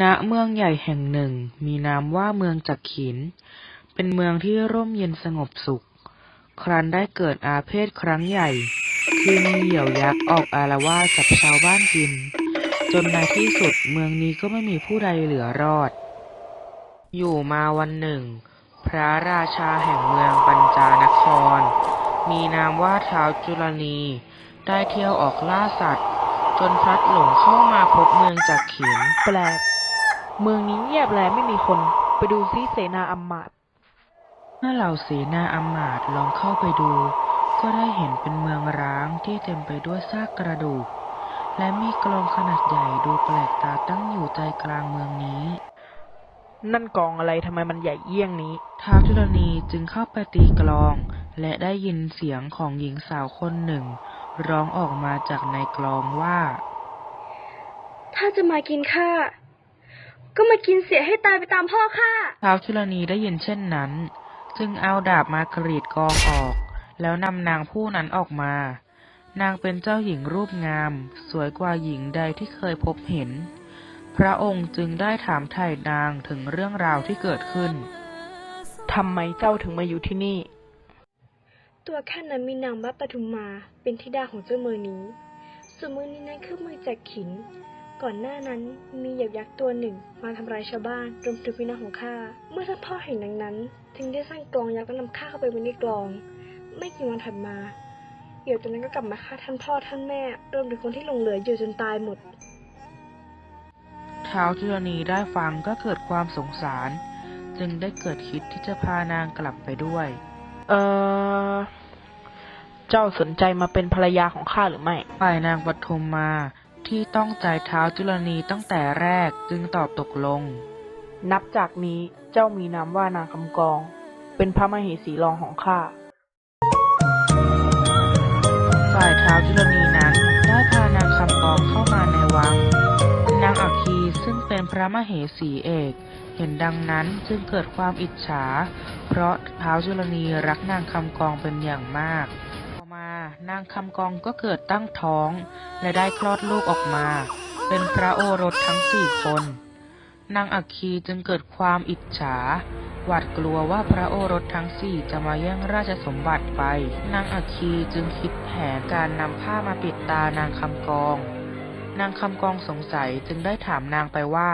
ณเมืองใหญ่แห่งหนึ่งมีนามว่าเมืองจักขิน เป็นเมืองที่ร่มเย็นสงบสุข ครั้นได้เกิดอาเพศครั้งใหญ่ คือมีเหยี่ยวยักษ์ออกอาละวาดจับชาวบ้านกิน จนในที่สุดเมืองนี้ก็ไม่มีผู้ใดเหลือรอด อยู่มาวันหนึ่ง พระราชาแห่งเมืองปัญจานคร มีนามว่าท้าวจุลนีได้เที่ยวออกล่าสัตว์ จนพลัดหลงเข้ามาพบเมืองจักขินแปลก เมืองนี้เงียบแลไม่มีคน ไปดูซิเสนาอำมาตย์เมื่อเหล่าเสนาอำมาตย์ลองเข้าไปดู ก็ได้เห็นเป็นเมืองร้างที่เต็มไปด้วยซากกระดูก และมีกลองขนาดใหญ่ดูแปลกตาตั้งอยู่ใจกลางเมืองนี้ นั่นกองอะไรทำไมมันใหญ่เยี่ยงนี้ ท้าวจุลนีจึงเข้าไปตีกลอง และได้ยินเสียงของหญิงสาวคนหนึ่ง ร้องออกมาจากในกลองว่า ถ้าจะมากินข้า ก็มากินเสียให้ตายไปตามพ่อข้าท้าวจุลนีได้ยินเช่นนั้น จึงเอาดาบมากรีดกลองออก แล้วนำนางผู้นั้นออกมา นางเป็นเจ้าหญิงรูปงาม สวยกว่าหญิงใดที่เคยพบเห็น พระองค์จึงได้ถามไถ่นางถึงเรื่องราวที่เกิดขึ้นทำไมเจ้าถึงมาอยู่ที่นี่ ตัวข้านั้นมีนามว่าปทุมมาเป็นธิดาของเจ้าเมืองนี้ส่วนเมืองนี้นั้นคือเมืองจักขิน ก่อนหน้านั้นมีเหยียบยักษ์ตัวหนึ่ง มาทำร้ายชาวบ้านรวมถึงวินาของข้า เมื่อท่านพ่อเห็นดังนั้นจึงได้สร้างกลองยักษ์และนำข้าเข้าไปไว้ในกลอง ไม่กี่วันถัดมาเหยี่ยวตัวนั้นก็กลับมาฆ่าท่านพ่อท่านแม่รวมถึงคนที่หลงเหลืออยู่จนตายหมดท้าวจุลนีได้ฟังก็เกิดความสงสาร จึงได้เกิดคิดที่จะพานางกลับไปด้วย เออเจ้าสนใจมาเป็นภรรยาของข้าหรือไม่ฝ่ายนางปทุมมา ที่ต้องใจท้าวจุลนีตั้งแต่แรกจึงตอบตกลง นับจากนี้เจ้ามีนามว่านางคำกอง เป็นพระมเหสีรองของข้าฝ่ายท้าวจุลนีนั้นได้พานางคำกองเข้ามาในวัง นางอัคคีซึ่งเป็นพระมเหสีเอก เห็นดังนั้นจึงเกิดความอิจฉา เพราะท้าวจุลนีรักนางคำกองเป็นอย่างมากต่อมา นางคำกองก็เกิดตั้งท้อง และได้คลอดลูกออกมา เป็นพระโอรสทั้งสี่คน นางอัคคีจึงเกิดความอิจฉา หวาดกลัวว่าพระโอรสทั้งสี่จะมาแย่งราชสมบัติไป นางอัคคีจึงคิดแผนการนำผ้ามาปิดตานางคำกอง นางคำกองสงสัยจึงได้ถามนางไปว่า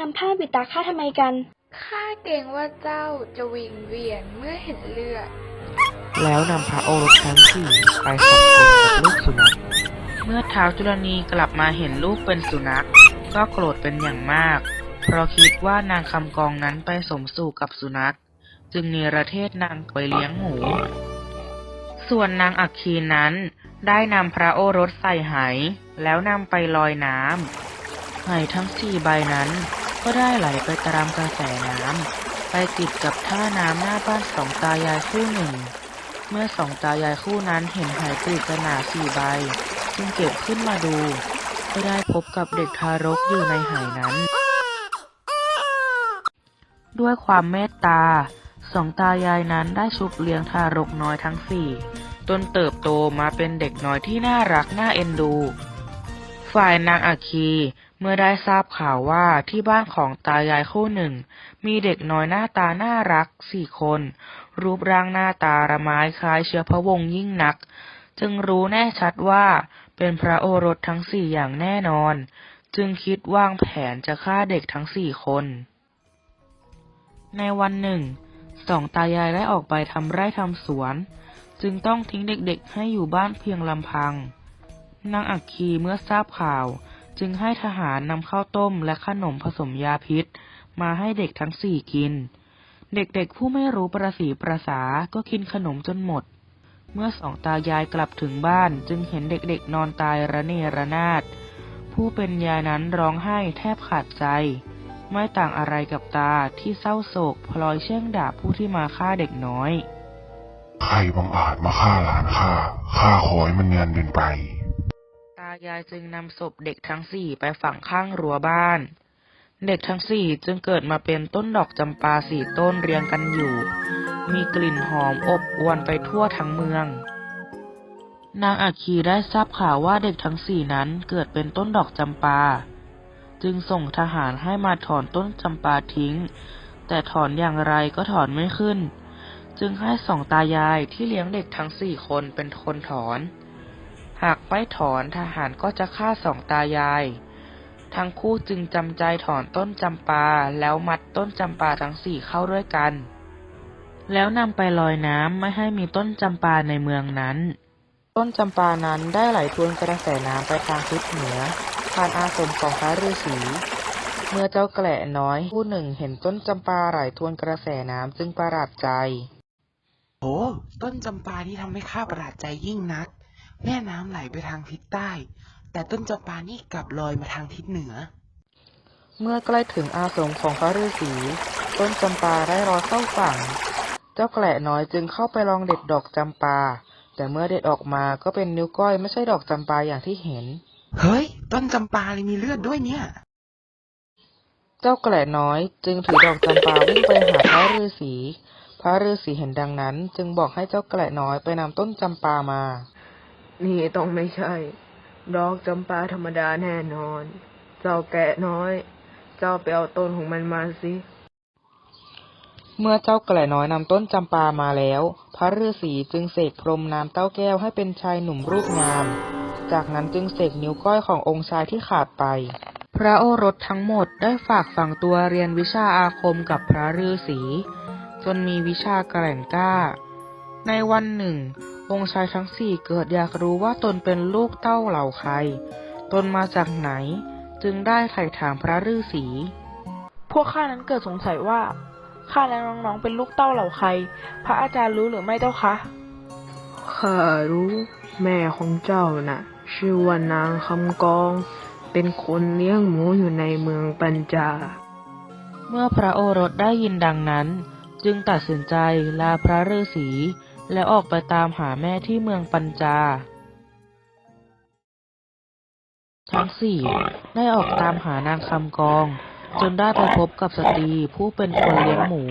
นำผ้าปิดตาข้าทำไมกัน ข้าเกรงว่าเจ้าจะวิงเวียนเมื่อเห็นเลือด แล้วนำพระโอรสทั้งสี่ไปสอบสวนกับลูกสุนัข เมื่อท้าวจุลนีกลับมาเห็นลูกเป็นสุนัข ก็โกรธเป็นอย่างมาก เพราะคิดว่านางคำกองนั้นไปสมสู่กับสุนัข จึงเนรเทศนางไปเลี้ยงหมู ส่วนนางอัคคีนั้น ได้นำพระโอรสใส่ไหแล้วนำไปลอยน้ำไหทั้งสี่ใบนั้น ก็ได้ไหลไปตามกระแสน้ำไปติดกับท่าน้ำหน้าบ้านสองตายายคู่หนึ่ง เมื่อสองตายายคู่นั้นเห็นไหปริศนาสี่ใบ จึงเก็บขึ้นมาดู ก็ได้พบกับเด็กทารกอยู่ในไหนั้น ด้วยความเมตตาสองตายายนั้นได้ชุบเลี้ยงทารกน้อยทั้งสี่จนเติบโตมาเป็นเด็กน้อยที่น่ารักน่าเอ็นดู ฝ่ายนางอัคคี เมื่อได้ทราบข่าวว่าที่บ้านของตายายคู่หนึ่ง มีเด็กน้อยหน้าตาน่ารักสี่คน รูปร่างหน้าตาระไม้คล้ายเชื้อพระวงศ์ยิ่งนัก จึงรู้แน่ชัดว่าเป็นพระโอรสทั้งสี่อย่างแน่นอน จึงคิดวางแผนจะฆ่าเด็กทั้งสี่คน ในวันหนึ่ง สองตายายได้ออกไปทำไร่ทำสวน จึงต้องทิ้งเด็กๆให้อยู่บ้านเพียงลำพังนางอักคีเมื่อทราบข่าว จึงให้ทหารนำข้าวต้มและขนมผสมยาพิษ มาให้เด็กทั้งสี่กิน เด็กๆผู้ไม่รู้ประสีประสาก็กินขนมจนหมด เมื่อสองตายายกลับถึงบ้านจึงเห็นเด็กๆนอนตายระเนระนาด ผู้เป็นยายนั้นร้องไห้แทบขาดใจ ไม่ต่างอะไรกับตาที่เศร้าโศกพลอยเช่งด่าผู้ที่มาฆ่าเด็กน้อย ใครบังอาจมาฆ่าหลานข้าข้าขอให้มันเงินเดินไปายายจึงนำศพเด็กทั้งสี่ไปฝังข้างรั้วบ้าน เด็กทั้งสี่จึงเกิดมาเป็นต้นดอกจำปาสี่ต้นเรียงกันอยู่ มีกลิ่นหอมอบอวนไปทั่วทั้งเมือง นางอัคคีได้ทราบข่าวว่าเด็กทั้งสี่นั้นเกิดเป็นต้นดอกจำปา จึงส่งทหารให้มาถอนต้นจำปาทิ้ง แต่ถอนอย่างไรก็ถอนไม่ขึ้น จึงให้สองตายายที่เลี้ยงเด็กทั้งสี่คนเป็นคนถอน หากไม่ถอนทหารก็จะฆ่าสองตายาย ทั้งคู่จึงจำใจถอนต้นจำปาแล้วมัดต้นจำปาทั้งสี่เข้าด้วยกัน แล้วนำไปลอยน้ำไม่ให้มีต้นจำปาในเมืองนั้น ต้นจำปานั้นได้ไหลทวนกระแสน้ำไปทางทิศเหนือผ่านอาสมของพระฤาษีเมื่อเจ้าแกละน้อยผู้หนึ่งเห็นต้นจำปาไหลทวนกระแสน้ำจึงประหลาดใจ โอ้ต้นจำปาที่ทำให้ข้าประหลาดใจยิ่งนัก แม่น้ำไหลไปทางทิศใต้ แต่ต้นจำปานี่กลับลอยมาทางทิศเหนือ เมื่อใกล้ถึงอาสมของพระฤาษีต้นจำปาได้รอเข้าฝั่ง เจ้าแกละน้อยจึงเข้าไปลองเด็ดดอกจำปา แต่เมื่อเด็ดออกมาก็เป็นนิ้วก้อยไม่ใช่ดอกจำปาอย่างที่เห็น เฮ้ย ต้นจำปาเลยมีเลือดด้วยเนี่ย เจ้าแกละน้อยจึงถือดอกจำปาวิ่งไปหาพระฤาษีพระฤาษีเห็นดังนั้น จึงบอกให้เจ้าแกละน้อยไปนำต้นจำปามา นี่ต้องไม่ใช่ ดอกจำปาธรรมดาแน่นอน เจ้าแกะน้อย เจ้าไปเอาต้นของมันมาสิ เมื่อเจ้าแกละน้อยนำต้นจำปามาแล้ว พระฤาษีจึงเสกพรมน้ำเต้าแก้วให้เป็นชายหนุ่มรูปงาม จากนั้นจึงเสกนิ้วก้อยขององค์ชายที่ขาดไป พระโอรสทั้งหมดได้ฝากฝังตัวเรียนวิชาอาคมกับพระฤาษีจนมีวิชาแกร่งกล้า ในวันหนึ่ง องค์ชายทั้งสี่เกิดอยากรู้ว่าตนเป็นลูกเต้าเหล่าใคร ตนมาจากไหน จึงได้ไถ่ถามพระฤาษี พวกข้านั้นเกิดสงสัยว่าข้าและน้องๆเป็นลูกเต้าเหล่าใคร พระอาจารย์รู้หรือไม่เจ้าคะ ข้ารู้ แม่ของเจ้าน่ะ ชื่อว่านางคำกอง เป็นคนเลี้ยงหมูอยู่ในเมืองปัญจา เมื่อพระโอรสได้ยินดังนั้น จึงตัดสินใจลาพระฤาษี และออกไปตามหาแม่ที่เมืองปัญจา ทั้งสี่ได้ออกตามหานางคำกอง จนได้ไปพบกับสตรีผู้เป็นคนเลี้ยงหมู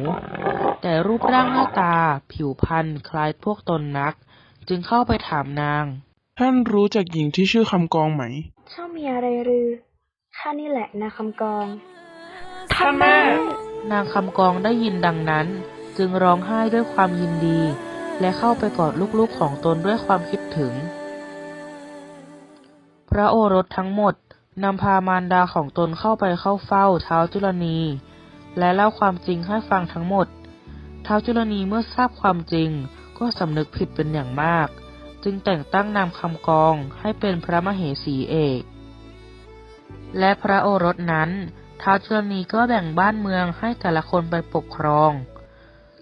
แต่รูปร่างหน้าตาผิวพรรณคล้ายพวกตนนัก จึงเข้าไปถามนาง ท่านรู้จักหญิงที่ชื่อคำกองไหม เจ้ามีอะไรหรือข้านี่แหละนาคำกอง ท่านแม่ นางคำกองได้ยินดังนั้น จึงร้องไห้ด้วยความยินดี และเข้าไปกอดลูกๆของตนด้วยความคิดถึง พระโอรสทั้งหมดนำพามารดาของตนเข้าไปเข้าเฝ้าเท้าจุลนี และเล่าความจริงให้ฟังทั้งหมด เท้าจุลนีเมื่อทราบความจริงก็สำนึกผิดเป็นอย่างมาก จึงแต่งตั้งนามคำกองให้เป็นพระมเหสีเอก และพระโอรสนั้นท้าวจุลนีก็แบ่งบ้านเมืองให้แต่ละคนไปปกครอง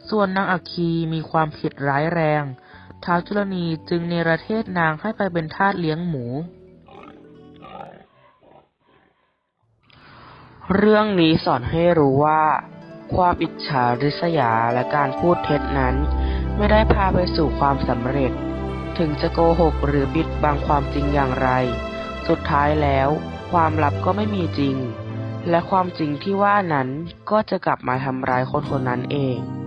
ส่วนนางอัคคีมีความผิดร้ายแรง ท้าวจุลนีจึงเนรเทศนางให้ไปเป็นทาสเลี้ยงหมู เรื่องนี้สอนให้รู้ว่า ความอิจฉาริษยาและการพูดเท็จนั้น ไม่ได้พาไปสู่ความสำเร็จ ถึงจะโกหกหรือบิดบังความจริงอย่างไร สุดท้ายแล้ว ความลับก็ไม่มีจริง และความจริงที่ว่านั้นก็จะกลับมาทำร้ายคนคนนั้นเอง